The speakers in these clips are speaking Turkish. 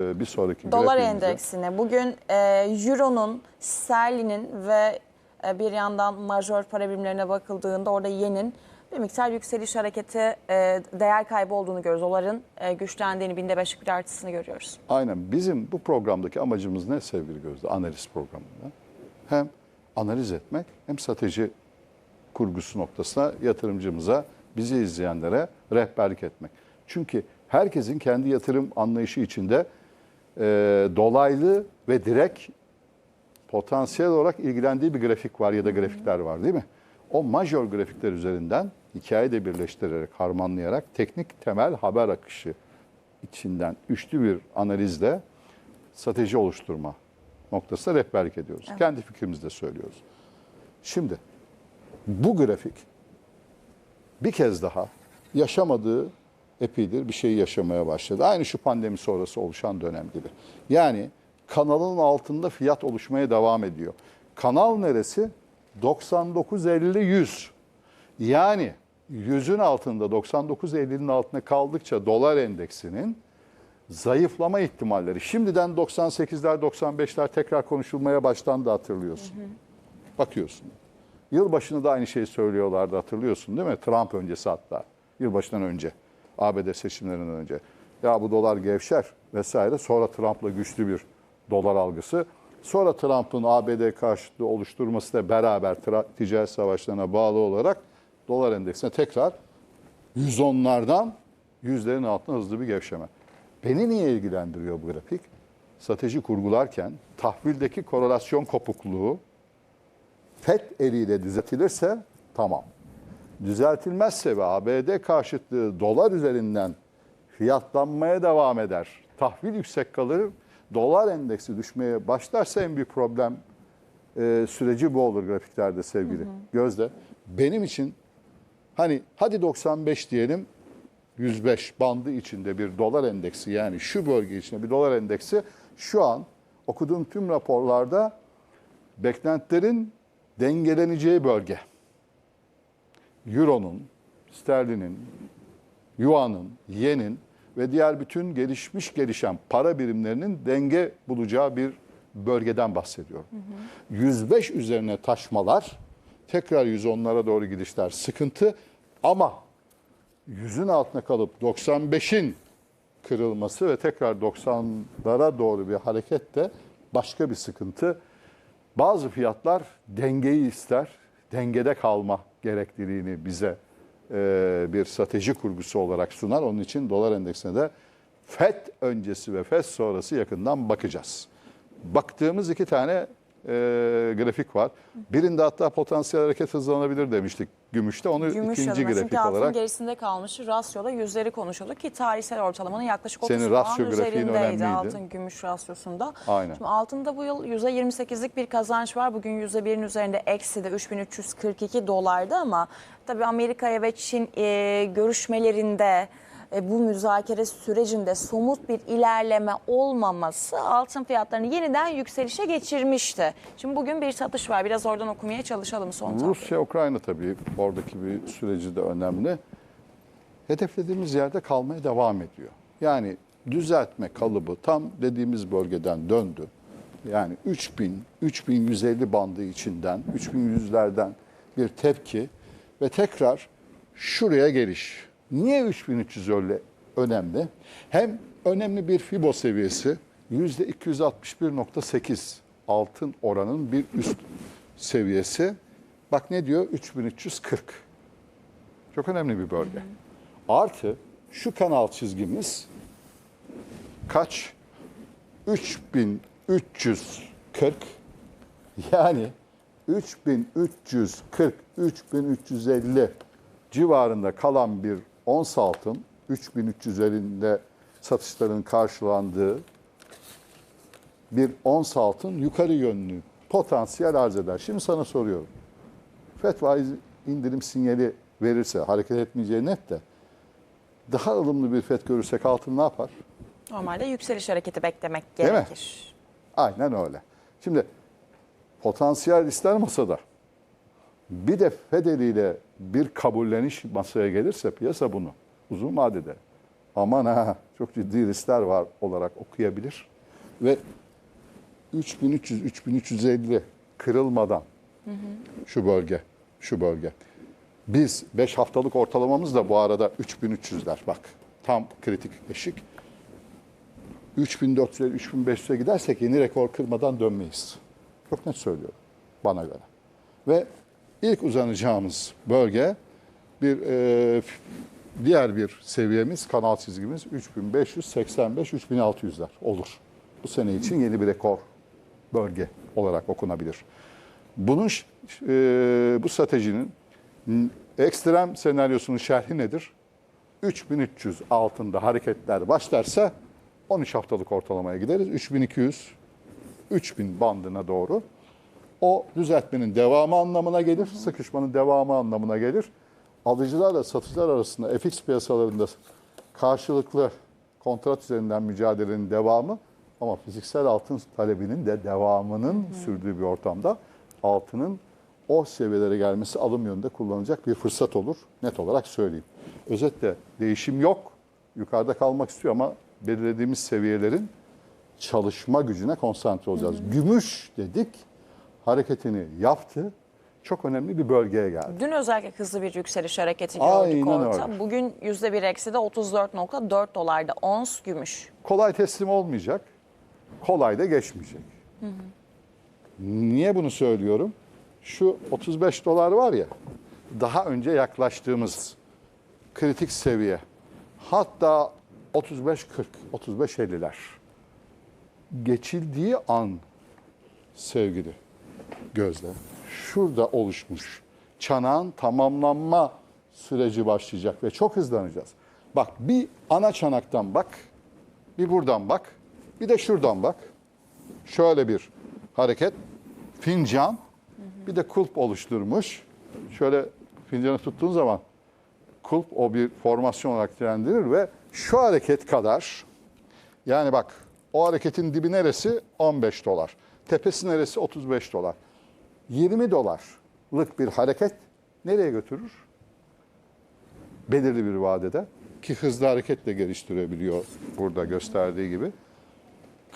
Ee, Bir sonraki Dolar grafiğimizde- endeksine bugün e, Euro'nun, sterlinin ve e, bir yandan majör para birimlerine bakıldığında orada yenin bir miktar yükseliş hareketi e, değer kaybı olduğunu görüyoruz. Doların e, güçlendiğini, binde beşlik bir artısını görüyoruz. Aynen. Bizim bu programdaki amacımız ne sevgili Gözde? Analiz programında. Hem analiz etmek hem strateji kurgusu noktasına yatırımcımıza, bizi izleyenlere rehberlik etmek. Çünkü herkesin kendi yatırım anlayışı içinde e, dolaylı ve direkt potansiyel olarak ilgilendiği bir grafik var ya da grafikler var değil mi? O majör grafikler üzerinden hikayeyi de birleştirerek, harmanlayarak teknik temel haber akışı içinden üçlü bir analizle strateji oluşturma noktasına rehberlik ediyoruz. Kendi fikrimizi de söylüyoruz. Şimdi bu grafik bir kez daha yaşamadığı epidir bir şeyi yaşamaya başladı. Aynı şu pandemi sonrası oluşan dönem gibi. Yani kanalın altında fiyat oluşmaya devam ediyor. Kanal neresi? 99.50-100. Yani 100'ün altında 99.50'nin altında kaldıkça dolar endeksinin zayıflama ihtimalleri. Şimdiden 98'ler 95'ler tekrar konuşulmaya başlandı hatırlıyorsun. Bakıyorsun. Yılbaşını da aynı şeyi söylüyorlardı hatırlıyorsun değil mi? Trump öncesi hatta. Yılbaşından önce. ABD seçimlerinden önce. Ya bu dolar gevşer vesaire. Sonra Trump'la güçlü bir dolar algısı. Sonra Trump'ın ABD karşıtlığı oluşturması da beraber ticaret savaşlarına bağlı olarak dolar endeksine tekrar 110'lardan yüzlerin altına hızlı bir gevşeme. Beni niye ilgilendiriyor bu grafik? Strateji kurgularken tahvildeki korelasyon kopukluğu FED eliyle düzeltilirse tamam. Düzeltilmezse ve ABD karşıtlığı dolar üzerinden fiyatlanmaya devam eder. Tahvil yüksek kalır, dolar endeksi düşmeye başlarsa en büyük problem e, süreci bu olur grafiklerde sevgili Gözde. Benim için hani hadi 95 diyelim 105 bandı içinde bir dolar endeksi yani şu bölge içinde bir dolar endeksi şu an okuduğum tüm raporlarda beklentilerin dengeleneceği bölge. Euro'nun, sterlinin, yuanın, yenin ve diğer bütün gelişmiş gelişen para birimlerinin denge bulacağı bir bölgeden bahsediyorum. 105 üzerine taşmalar, tekrar 110'lara doğru gidişler sıkıntı ama 100'ün altına kalıp 95'in kırılması ve tekrar 90'lara doğru bir hareket de başka bir sıkıntı. Bazı fiyatlar dengeyi ister, dengede kalma gerekliliğini bize e, bir strateji kurgusu olarak sunar. Onun için dolar endeksine de FED öncesi ve FED sonrası yakından bakacağız. Baktığımız iki tane e, grafik var. Birinde hatta potansiyel hareket hızlanabilir demiştik gümüşte. Onu Gümüş ikinci çünkü grafik altın olarak gerisinde kalmış rasyoda yüzleri konuşuldu ki tarihsel ortalamanın yaklaşık 30 Senin puan üzerindeydi önemliydi. altın gümüş rasyosunda. Aynen. Şimdi altında bu yıl %28'lik bir kazanç var. Bugün %1'in üzerinde eksi de 3342 dolardı ama tabii Amerika'ya ve Çin e, görüşmelerinde e, bu müzakere sürecinde somut bir ilerleme olmaması altın fiyatlarını yeniden yükselişe geçirmişti. Şimdi bugün bir satış var. Biraz oradan okumaya çalışalım son tabloyu. Rusya, Ukrayna tabii oradaki bir süreci de önemli. Hedeflediğimiz yerde kalmaya devam ediyor. Yani düzeltme kalıbı tam dediğimiz bölgeden döndü. Yani 3000, 3150 bandı içinden, 3100'lerden bir tepki ve tekrar şuraya geliş. Niye 3300 öyle önemli? Hem önemli bir FIBO seviyesi %261.8 altın oranın bir üst seviyesi. Bak ne diyor? 3340. Çok önemli bir bölge. Artı şu kanal çizgimiz kaç? 3340 yani 3340 3350 civarında kalan bir ons altın 3350'inde satışların karşılandığı bir ons altın yukarı yönlü potansiyel arz eder. Şimdi sana soruyorum. FED faiz indirim sinyali verirse hareket etmeyeceği net de daha ılımlı bir FED görürsek altın ne yapar? Normalde yükseliş hareketi beklemek Değil mi? gerekir. Aynen öyle. Şimdi potansiyel ister masada bir de FED eliyle bir kabulleniş masaya gelirse piyasa bunu uzun vadede aman ha çok ciddi riskler var olarak okuyabilir. Ve 3300-3350 kırılmadan şu bölge, şu bölge. Biz 5 haftalık ortalamamız da bu arada 3300'ler bak. Tam kritik eşik. 3400'e 3500'e gidersek yeni rekor kırmadan dönmeyiz. Çok net söylüyorum bana göre. Ve ilk uzanacağımız bölge bir e, diğer bir seviyemiz kanal çizgimiz 3585-3600'ler olur. Bu sene için yeni bir rekor bölge olarak okunabilir. Bunun e, bu stratejinin ekstrem senaryosunun şerhi nedir? 3300 altında hareketler başlarsa 13 haftalık ortalamaya gideriz. 3200 3000 bandına doğru. O düzeltmenin devamı anlamına gelir, sıkışmanın devamı anlamına gelir. Alıcılarla satıcılar arasında FX piyasalarında karşılıklı kontrat üzerinden mücadelenin devamı ama fiziksel altın talebinin de devamının sürdüğü bir ortamda altının o seviyelere gelmesi alım yönünde kullanılacak bir fırsat olur. Net olarak söyleyeyim. Özetle değişim yok. Yukarıda kalmak istiyor ama belirlediğimiz seviyelerin çalışma gücüne konsantre olacağız. Gümüş dedik, hareketini yaptı. Çok önemli bir bölgeye geldi. Dün özellikle hızlı bir yükseliş hareketi gördük Aynen orta. öyle. Bugün %1 eksi de 34.4 dolarda ons gümüş. Kolay teslim olmayacak, kolay da geçmeyecek. Niye bunu söylüyorum? Şu 35 dolar var ya, daha önce yaklaştığımız kritik seviye. Hatta 35-40, 35-50'ler. Geçildiği an sevgili Gözde, şurada oluşmuş çanağın tamamlanma süreci başlayacak ve çok hızlanacağız. Bak bir ana çanaktan bak, bir buradan bak, bir de şuradan bak. Şöyle bir hareket, fincan, bir de kulp oluşturmuş. Şöyle fincanı tuttuğun zaman kulp o bir formasyon olarak değerlendirir ve şu hareket kadar yani bak o hareketin dibi neresi? 15 dolar. Tepesi neresi? 35 dolar. 20 dolarlık bir hareket nereye götürür? Belirli bir vadede ki hızlı hareketle geliştirebiliyor burada gösterdiği gibi.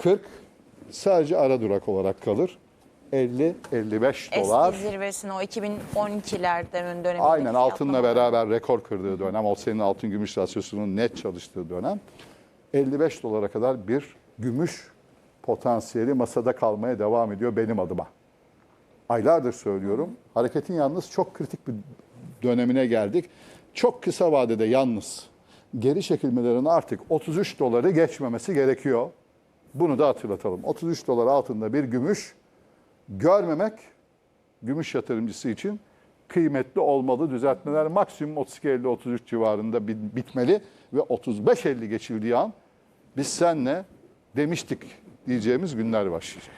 40 sadece ara durak olarak kalır. 50-55 dolar. Eski zirvesini o 2012'lerde döneminde Aynen altınla beraber rekor kırdığı dönem, o senin altın gümüş rasyosunun net çalıştığı dönem. 55 dolara kadar bir gümüş potansiyeli masada kalmaya devam ediyor benim adıma. Aylardır söylüyorum. Hareketin yalnız çok kritik bir dönemine geldik. Çok kısa vadede yalnız geri çekilmelerin artık 33 doları geçmemesi gerekiyor. Bunu da hatırlatalım. 33 dolar altında bir gümüş görmemek gümüş yatırımcısı için kıymetli olmalı. Düzeltmeler maksimum 32-50-33 civarında bit- bitmeli ve 35-50 geçildiği an biz senle demiştik diyeceğimiz günler başlayacak.